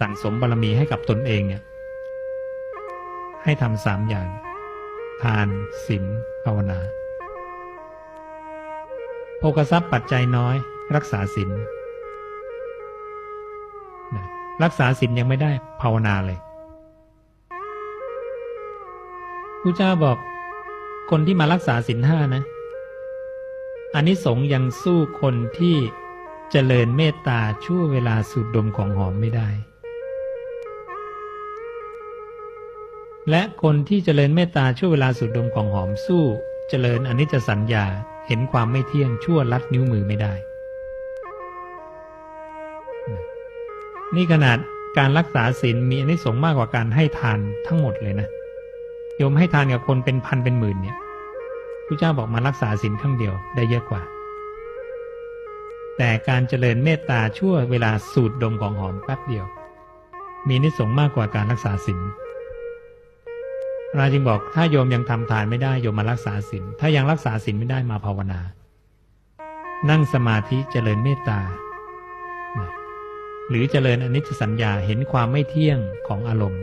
สั่งสมบารมีให้กับตนเองเนี่ย ให้ทำสามอย่าง ทานศีลภาวนาโภกทรัพย์ปัจจัยน้อย รักษาศีลรักษาศีลยังไม่ได้ภาวนาเลยพระเจ้าบอกคนที่มารักษาศีลห้านะอันนี้สงส์ยังสู้คนที่เจริญเมตตาชั่วเวลาสูดดมของหอมไม่ได้ และคนที่เจริญเมตตาช่วเวลาสูดดมของหอมสู้ เจริญอนิจจสัญญาเห็นความไม่เที่ยงชั่วลัดนิ้วมือไม่ได้ นี่ขนาดการรักษาศีลมีอนิสงส์มากกว่าการให้ทานทั้งหมดเลยนะโยมให้ทานกับคนเป็นพันเป็นหมื่นเนี่ยพระเจ้าบอกมารักษาศีลครั้งเดียวได้เยอะกว่า แต่การเจริญเมตตาชั่วเวลาสูดดมของหอมแป๊บเดียว มีนิสงส์มากกว่าการรักษาศีล เราจึงบอกถ้าโยมยังทำทานไม่ได้โยมมารักษาศีลถ้ายังรักษาศีลไม่ได้มาภาวนา นั่งสมาธิเจริญเมตตา หรือเจริญอนิจจสัญญาเห็นความไม่เที่ยงของอารมณ์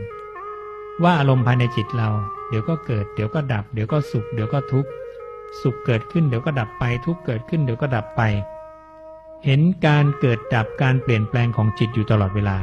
ว่าอารมณ์ภายในจิตเรา เดี๋ยวก็เกิด เดี๋ยวก็ดับ เดี๋ยวก็สุข เดี๋ยวก็ทุกข์สุขเกิดขึ้นเดี๋ยวก็ดับไป ทุกข์เกิดขึ้นเดี๋ยวก็ดับไป เห็นการเกิดดับการเปลี่ยนแปลงของจิตอยู่ตลอดเวลา